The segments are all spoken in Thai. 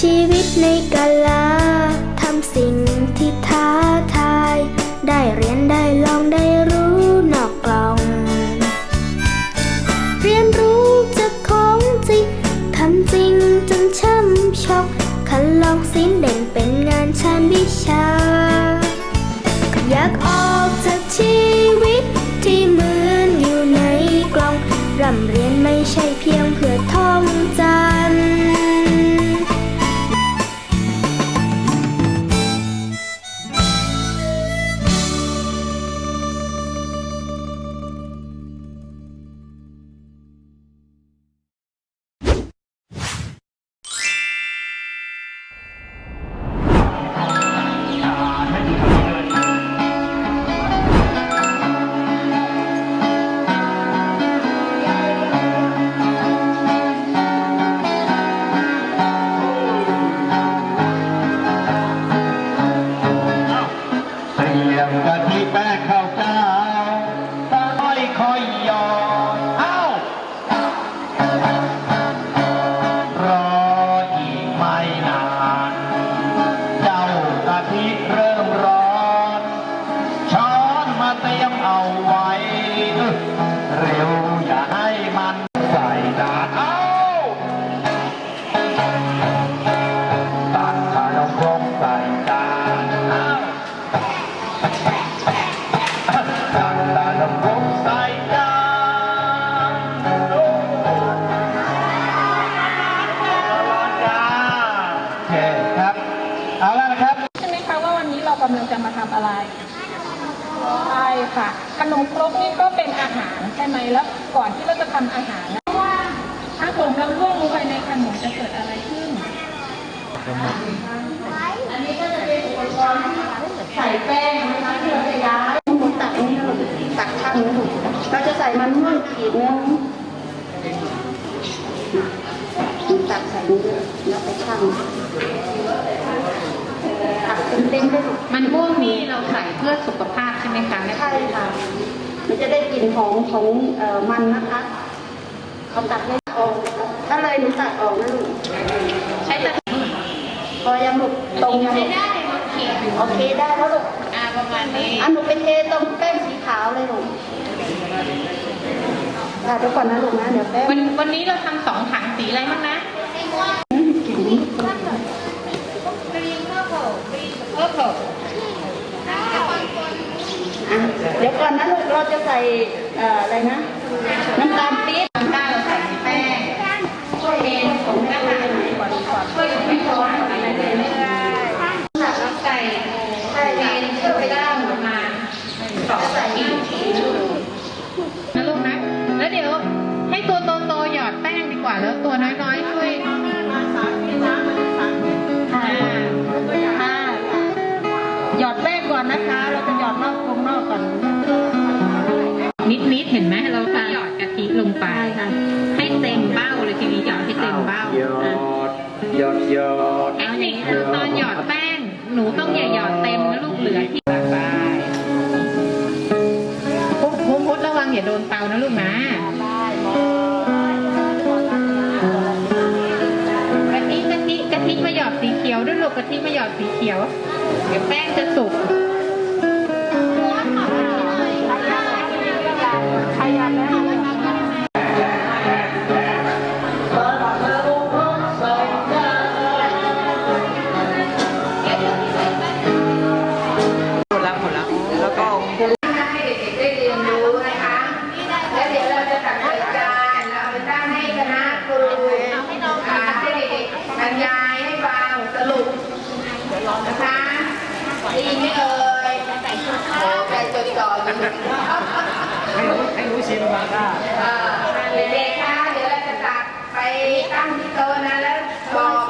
ชีวิตในกาลา มแล้วก่อนที่เราจะทำอาหารนะว่าถ้าผมเราล่วงลงไปในขนมจะเกิดอะไรขึ้น อันนี้ก็จะเป็นอุปกรณ์ที่ใส่แป้งนะคะที่เราจะย้ายตักนี่ลูกตักข้างนี้เราจะใส่มันม่วงขีดนึงตักใส่นี่เลยแล้วไปชั่งตักเต็มๆเลยมันม่วงนี่เราใส่เพื่อสุขภาพใช่ไหมคะใช่ค่ะ มันจะได้กลิ่นของของเอ่อมันนะคะเขาตักได้ออกถ้าเลยหนูตักออกนะลูกใช้ตะพอยังลูกตรงยังลูกได้มาเขียนโอเคได้แล้วลูกอ่าประมาณนี้อันหนูไปเทตรงแป้งสีขาวเลยลูกค่ะเดี๋ยวก่อนนะลูกนะเดี๋ยวแป้งวันวันนี้เราทำสองถังสีอะไรบ้างนะ เออเผ อะเดี๋ยวก่อ นนะลูกเราจะใส่เอ่ออะไรนะ น้ำตาลปี๊บ ไปค่ะให้เต็มเบ้าเลยทีนี้หยอดให้เต็มเบ้าหยออะดหยอดหยอดเทคนิคคือตอนหยอดแป้ง หนูต้องอย่าหยอดเต็มนะลูกเหลือที่ตักได้พุทพุทพุทระวังอย่าโดนเตานะลูกนะกะทิกะทิกะทิมาหยอดสีเขียวด้วยลูกกะทิมาหยอดสีเขียว เดี๋ยวแป้งจะสุก ให้รู้ให้รู้ชิมมาค่ะเด็กๆคะเดี๋ยวเราจะตัดไปตั้งที่โต๊ะนะแล้วบอก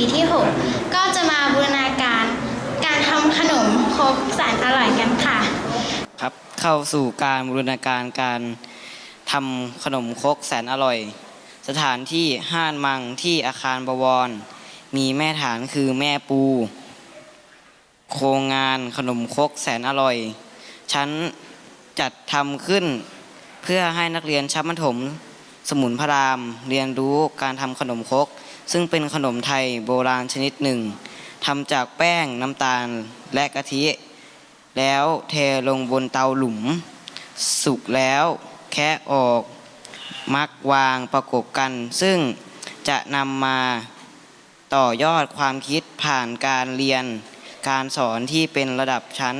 ปีที่ 6 ก็จะมาบูรณาการการทำขนมครกแสนอร่อยกันค่ะ ครับเข้าสู่การบูรณาการการทำขนมครกแสนอร่อย สถานที่ห้านมังที่อาคารบวร มีแม่ฐานคือแม่ปู โครงงานขนมครกแสนอร่อย ชั้นจัดทำขึ้นเพื่อให้นักเรียนชั้นมัธยม สมุนพราม เรียนรู้การทำขนมครกซึ่งเป็นขนมไทยโบราณชนิดหนึ่งทำจากแป้งน้ำตาลและกะทิ แล้วเทลงบนเตาหลุม สุกแล้วแคะออก มักวางประกบกัน ซึ่งจะนำมาต่อยอดความคิดผ่านการเรียน การสอนที่เป็นระดับชั้น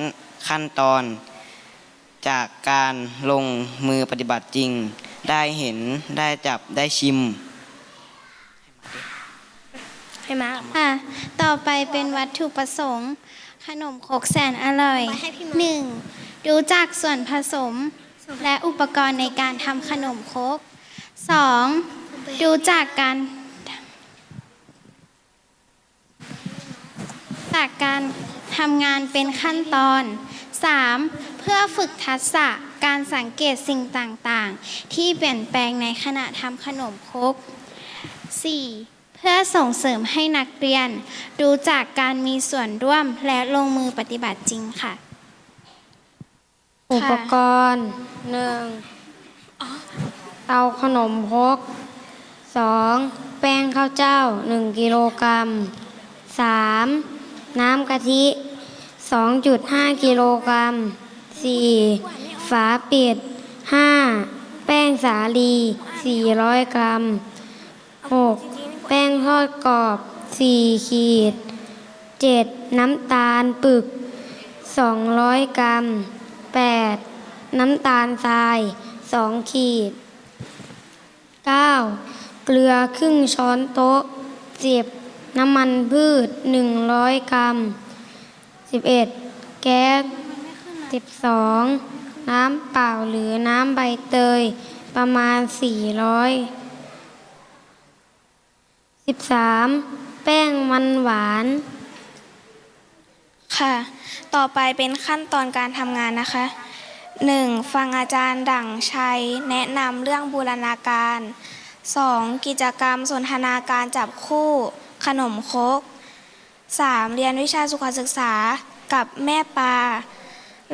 ขั้นตอน จากการลงมือปฏิบัติจริง ได้เห็นได้จับได้ชิม ให้มาค่ะ ต่อไปเป็นวัตถุประสงค์ ขนมครกแสนอร่อยหนึ่งรู้จักส่วนผสมและอุปกรณ์ในการทำขนมครกสองรู้จักการจากการทำงานเป็นขั้นตอน 3. เพื่อฝึกทักษะ การสังเกตสิ่งต่างๆ ที่เปลี่ยนแปลงในขณะทำขนมครก 4. เพื่อส่งเสริมให้นักเรียน รู้จักการมีส่วนร่วมและลงมือปฏิบัติจริงค่ะ อุปกรณ์หนึ่งเตาขนมครกสองแป้งข้าวเจ้าหนึ่งกิโลกรัมสามน้ำกะทิสองจุดห้ากิโลกรัมสี่ ฝาปิดห้าแป้งสาลีสี่ร้อยกรัมหกแป้งทอดกรอบสี่ขีดเจ็ดน้ำตาลปึก 200 กรัม 8. น้ำตาลทราย 2 ขีด 9. เกลือครึ่งช้อนโต๊ะ 10. น้ำมันพืช 100 กรัม 11. แก๊ส 12. น้ำเปล่าหรือน้ำใบเตย ประมาณ 400 13. แป้งมันหวาน ค่ะ ต่อไปเป็นขั้นตอนการทำงานนะคะ 1. ฟังอาจารย์ดั่งชัย แนะนำเรื่องบูรณาการ 2. กิจกรรมสนทนาการจับคู่ ขนมครก 3. เรียนวิชาสุขศึกษากับแม่ปลา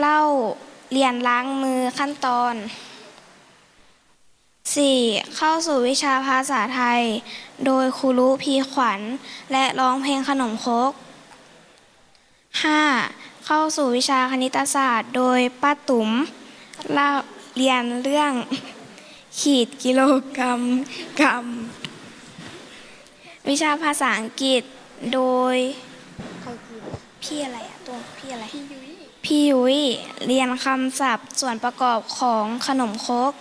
เล่า เรียนล้างมือขั้นตอน 4. เข้าสู่วิชาภาษาไทย โดยครูรู้พีขวัญ และร้องเพลงขนมคก 5. เข้าสู่วิชาคณิตศาสตร์ โดยป้าตุ๋มเล่าเรียนเรื่อง ขีดกิโลกรัมกรัม วิชาภาษาอังกฤษโดยพี่อะไรอะตัวพี่อะไรพี่ยุ้ย พี่ยุ้ยเรียนคำศัพท์ส่วนประกอบของขนมครก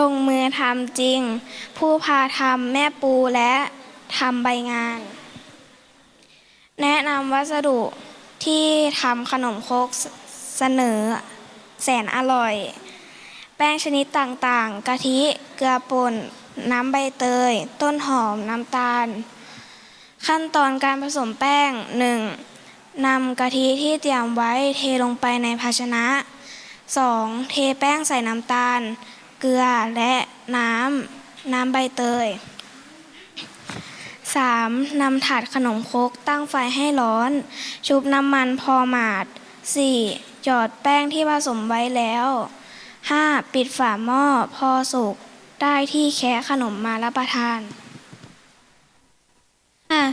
ลงมือทำจริง ผู้พาทำแม่ปูและทำใบงาน แนะนำวัสดุที่ทำขนมครกเสเสนอแสนอร่อย แป้งชนิดต่างๆ กะทิ เกลือป่น น้ำใบเตย ต้นหอม น้ำตาล ขั้นตอนการผสมแป้ง 1. นำกะทิที่เตรียมไว้เทลงไปในภาชนะ 2. เทแป้งใส่น้ำตาล เกลือและน้ำ น้ำใบเตย 3. นำถาดขนมครกตั้งไฟให้ร้อน ชุบน้ำมันพอหมาด 4. หยอดแป้งที่ผสมไว้แล้ว 5. ปิดฝาหม้อพอสุกได้ที่แคะขนมมารับประทาน ค่ะ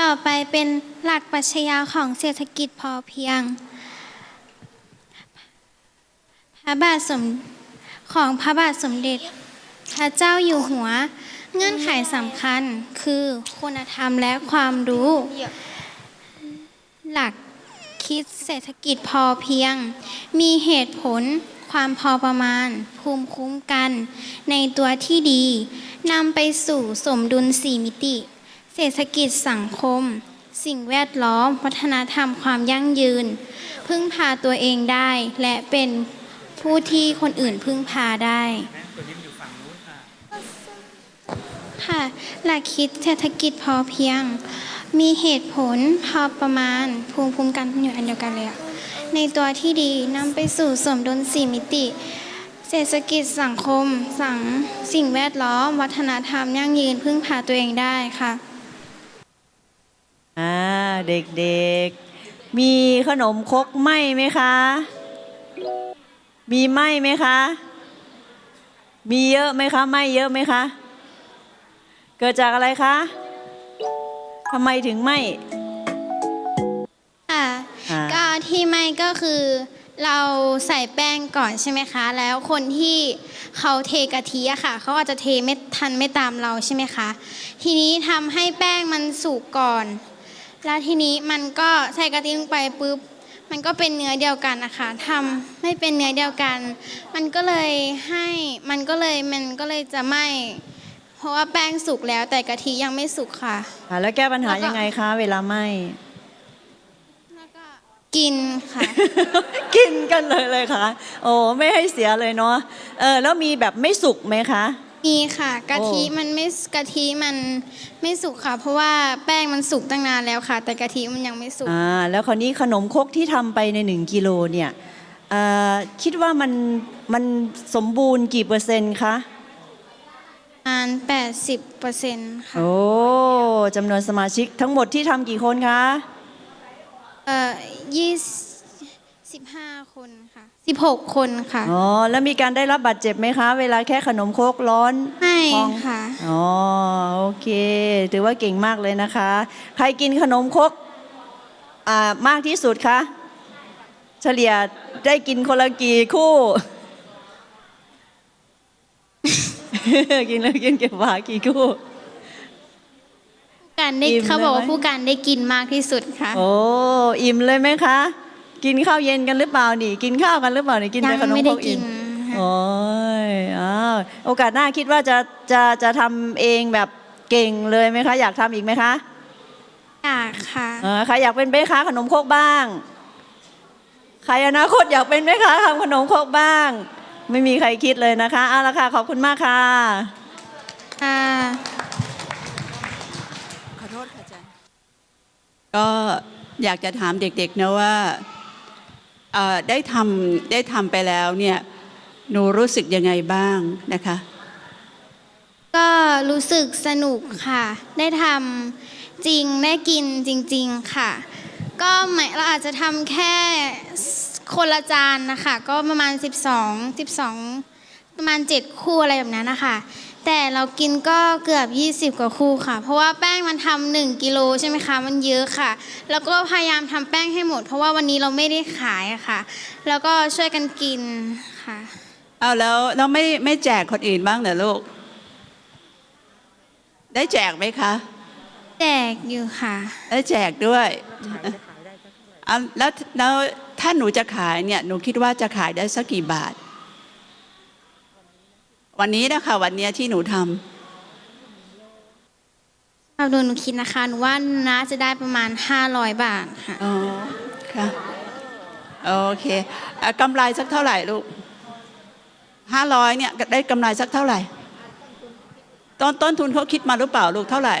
ต่อไปเป็นหลักปรัชญาของเศรษฐกิจพอเพียง พระบาทสมของพระบาทสมเด็จ พระเจ้าอยู่หัว เงื่อนไขสำคัญคือคุณธรรมและความรู้ หลักคิดเศรษฐกิจพอเพียง มีเหตุผลความพอประมาณ ภูมิคุ้มกัน ในตัวที่ดีนำไปสู่สมดุลสี่มิติ เศรษฐกิจสังคม สิ่งแวดล้อม วัฒนธรรมความยั่งยืน พึ่งพาตัวเองได้ และเป็นผู้ที่คนอื่นพึ่งพาได้ค่ะหลักคิดเศรษฐกิจพอเพียง มีเหตุผลพอประมาณภูมิคุ้มกันอยู่อันเดียวกันเลยอะในตัวที่ดีนำไปสู่สมดุลสี่มิติ เศรษฐกิจสังคม สังสิ่งแวดล้อม วัฒนธรรมยั่งยืนพึ่งพาตัวเองได้ค่ะ อ่าเด็กๆ มีขนมครกไหมไหมคะ มีไหมไหมคะ มีเยอะไหมคะไหมเยอะไหมคะ เกิดจากอะไรคะทำไมถึงไหมค่ะ อ่าก็ที่ไม่ก็คือเราใส่แป้งก่อนใช่ไหมคะ แล้วคนที่เขาเทกะทิอะค่ะ เขาอาจจะเทไม่ทันไม่ตามเราใช่ไหมคะ ทีนี้ทำให้แป้งมันสุกก่อน แล้วทีนี้มันก็ใส่กะทิลงไปปุ๊บ มันก็เป็นเนื้อเดียวกันนะคะทำไม่เป็นเนื้อเดียวกัน มันก็เลยให้มันก็เลยมันก็เลยจะไหมเพราะว่าแป้งสุกแล้วแต่กะทิยังไม่สุกค่ะอ่าแล้วแก้ปัญหายังไงคะ เวลาไหมกินค่ะ กินกันเลยเลยค่ะ โอ้ไม่ให้เสียเลยเนาะเออแล้วมีแบบไม่สุกไหมคะ มีค่ะ กะทิโอ้มันไม่กะทิมันไม่สุกค่ะ เพราะว่าแป้งมันสุกตั้งนานแล้วค่ะ แต่กะทิมันยังไม่สุกอ่าแล้วคราวนี้ขนมครกที่ทำไปในหนึ่งกิโลเนี่ยเอ่อคิดว่ามันมันสมบูรณ์กี่เปอร์เซ็นต์คะประมาณ80เปอร์เซ็นต์ค่ะ โอ้จำนวนสมาชิกทั้งหมดที่ทำกี่คนคะ เอ่อยี่สิบห้าคน ค่ะสิบหกคนค่ะ อ๋อ แล้วมีการได้รับบาดเจ็บไหมคะ เวลาแค่ขนมครกร้อนไม่พองค่ะ อ๋อ โอเค ถือว่าเก่งมากเลยนะคะ ใครกินขนมครกอ่ามากที่สุดคะ เฉลี่ยได้กินคนละกี่คู่ กินแล้วกินเก็บฝากี่คู่การได้อิ่มเขาบอกว่าเลยไหม ผู้การได้กินมากที่สุดค่ะ โอ้ อิ่มเลยไหมคะ กินข้าวเย็นกันหรือเปล่านี่ กินข้าวกันหรือเปล่านี่กินยัแต่งขนมไม่ครได้กกิอิ่นมค่ะโอ้ยอ้าวโอกาสหน้าคิดว่าจะจะจะทำเองแบบเก่งเลยไหมคะ อยากทำอีกไหมคะอยากค่ะเออใครอยากเป็นแม่ค้าขนมครกบ้าง ใครอนาคตอยากเป็นแม่ค้าทำขนมครกบ้าง ไม่มีใครคิดเลยนะคะเอาละค่ะขอบคุณมากค่ะค่ะก็อยากจะถามเด็กๆนะว่าเอ่อ ได้ทำได้ทำไปแล้วเนี่ยหนูรู้สึกยังไงบ้างนะคะ ก็รู้สึกสนุกค่ะ ได้ทำจริงได้กินจริง ๆค่ะ ก็ไม่เราอาจจะทำแค่คนละจานนะคะ ก็ประมาณ 12 12 ประมาณ 7 คู่อะไรแบบนั้นนะคะ แต่เรากินก็เกือบ 20 กว่าคู่ค่ะ เพราะว่าแป้งมันทำหนึ่งกิโลใช่ไหมคะ มันเยอะค่ะ แล้วก็พยายามทำแป้งให้หมด เพราะว่าวันนี้เราไม่ได้ขายอะค่ะ แล้วก็ช่วยกันกินค่ะ เอาแล้วเราไม่ไม่แจกคนอื่นบ้างเหรอลูก ได้แจกไหมคะ แจกอยู่ค่ะ ได้แจกด้วยเอาแล้วแล้วถ้าหนูจะขายเนี่ยหนูคิดว่าจะขายได้สักกี่บาท วันนี้นะคะวันเนี้ยที่หนูทำเอาดูหนูคิดนะคะหนูว่าน่าจะได้ประมาณ 500 บาทค่ะอ๋อค่ะโอเคเอ่อกำไรสักเท่าไหร่ลูกห้าร้อยเนี่ยได้กำไรสักเท่าไหร่ต้นต้นทุนเขาคิดมาหรือเปล่าลูกเท่าไหร่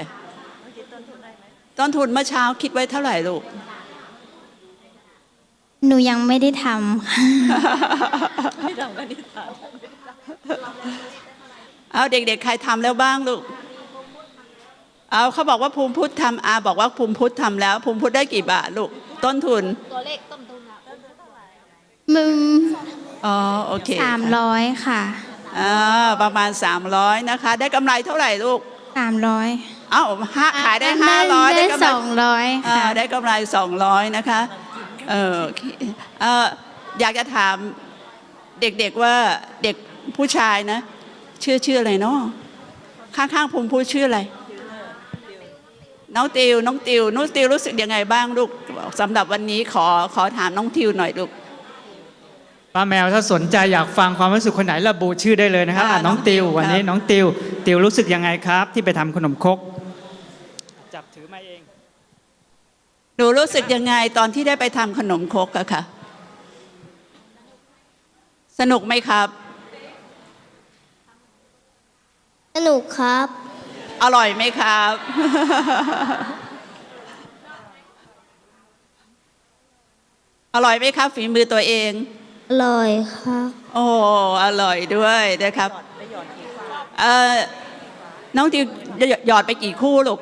ต้นทุนเมื่อเช้าคิดไว้เท่าไหร่ลูก หนูยังไม่ได้ทำค่ะ เอาเด็กๆใครทำแล้วบ้างลูก เอาเขาบอกว่าภูมิพุทธทำอาบอกว่าภูมิพุทธทำแล้ว ภูมิพุทธได้กี่บาทลูก ต้นทุนมึงอ๋อโอเคสามร้อยค่ะอ่าประมาณ300นะคะ ได้กำไรเท่าไหร่ลูกสามร้อยเอ้าห้าขายได้500ได้กำไรสองร้อยอ่าค่ะได้กำไร200นะคะเออโอเคเอ่ออยากจะถามเด็กๆว่าเด็ก ผู้ชายนะชื่อชื่ออะไรเนาะข้างๆภูมิพูดชื่ออะไร น้องติวน้องติวน้องติวรู้สึกยังไงบ้างลูกสำหรับวันนี้ขอขอถามน้องติวหน่อยลูกป้าแมวถ้าสนใจอยากฟังความรู้สึกคนไหนระบุชื่อได้เลยนะครับอ่าอะน้องติวน้องติววันนี้ครับน้องติว ติวรู้สึกยังไงครับ ที่ไปทำขนมครกจับถือมาเองหนูรู้สึกยังไงตอนที่ได้ไปทำขนมครกอะค่ะ สนุกไหมครับ สนุกครับ อร่อยไหมครับ อร่อยไหมครับฝีมือตัวเอง อร่อยครับ โอ้ อร่อยด้วยนะครับเอ่อน้องติวหยอดไปกี่คู่ลูก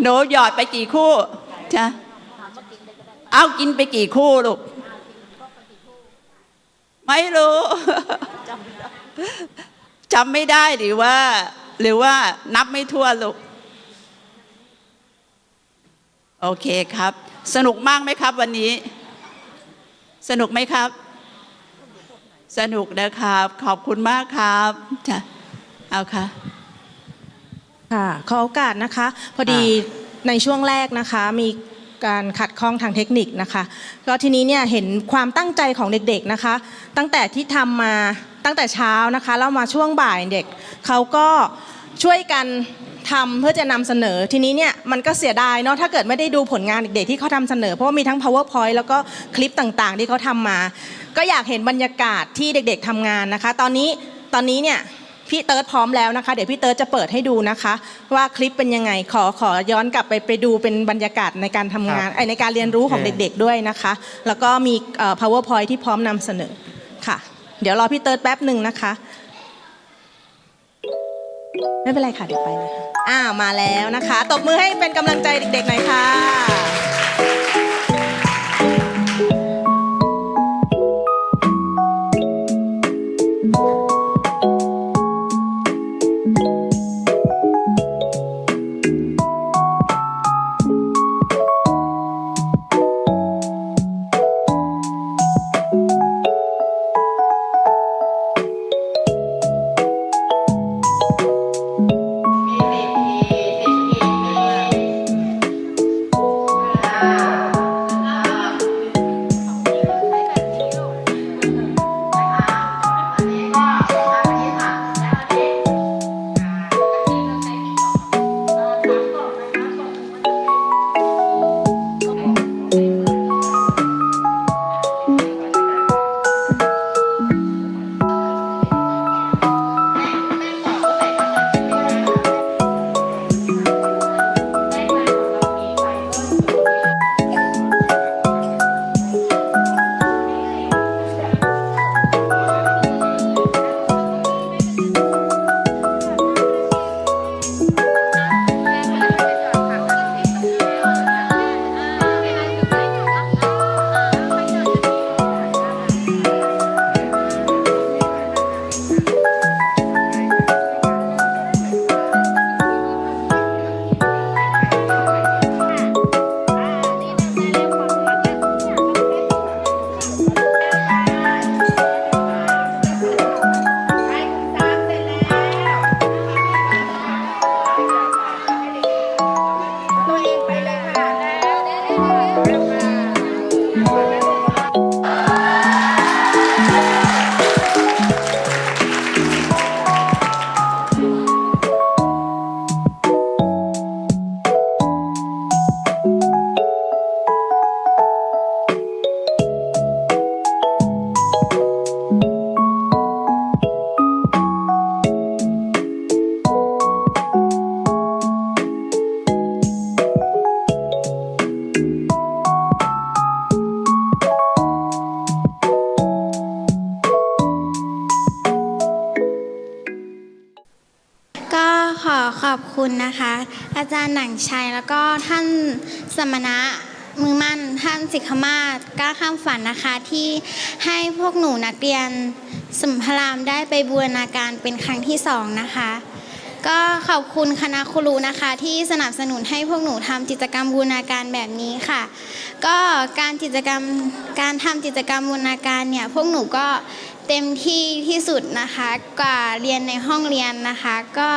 หนูหยอดไปกี่คู่จ้ะเอากินไปกี่คู่ลูก ไม่รู้ จำไม่ได้หรือว่า หรือว่านับไม่ทั่วลูก โอเคครับ สนุกมากไหมครับวันนี้ สนุกไหมครับ สนุกนะครับ ขอบคุณมากครับจ้ะเอาค่ะค่ะขอโอกาสนะคะ พอดีในช่วงแรกนะคะมีการขัดข้องทางเทคนิคนะคะก็ทีนี้เนี่ยเห็นความตั้งใจของเด็กๆนะคะ ตั้งแต่ที่ทำมา ตั้งแต่เช้านะคะแล้วมาช่วงบ่ายเด็กเขาก็ช่วยกันทำเพื่อจะนำเสนอทีนี้เนี่ยมันก็เสียดายเนาะถ้าเกิดไม่ได้ดูผลงานเด็กๆที่เขาทำเสนอ เพราะว่ามีทั้ง powerpoint แล้วก็คลิปต่างๆ ที่เขาทำมา ก็อยากเห็นบรรยากาศที่เด็กๆทำงานนะคะ ตอนนี้ตอนนี้เนี่ยพี่เติร์ดพร้อมแล้วนะคะ เดี๋ยวพี่เติร์ดจะเปิดให้ดูนะคะ ว่าคลิปเป็นยังไงขอขอย้อนกลับไปไปดูเป็นบรรยากาศในการทำงานครับไอยในการเรียนรู้ของโอเคเด็กๆด้วยนะคะ แล้วก็มีเอ่อ powerpoint ที่พร้อมนำเสนอค่ะ เดี๋ยวรอพี่เติร์ดแป๊บหนึ่งนะคะ ไม่เป็นไรค่ะ เดี๋ยวไปเลยค่ะอ้าวมาแล้วนะคะ ตบมือให้เป็นกำลังใจเด็กๆหน่อยค่ะ คุณนะคะ อาจารย์หนังชัยแล้วก็ท่านสมณะมือมั่นท่านสิกขมาศกล้าข้ามฝันนะคะที่ให้พวกหนูนักเรียนสมพรามได้ไปบูรณาการเป็นครั้งที่สองนะคะ ก็ขอบคุณคณะครูนะคะ ที่สนับสนุนให้พวกหนูทำกิจกรรมบูรณาการแบบนี้ค่ะ ก็การกิจกรรมการทำกิจกรรมบูรณาการเนี่ยพวกหนูก็ เต็มที่ที่สุดนะคะกว่าเรียนในห้องเรียนนะคะ ก็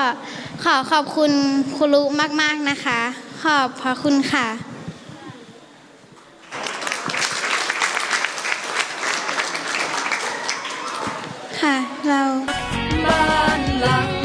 ขอขอบคุณครูมาก ๆ นะคะ ขอบพระคุณค่ะ ค่ะเรามา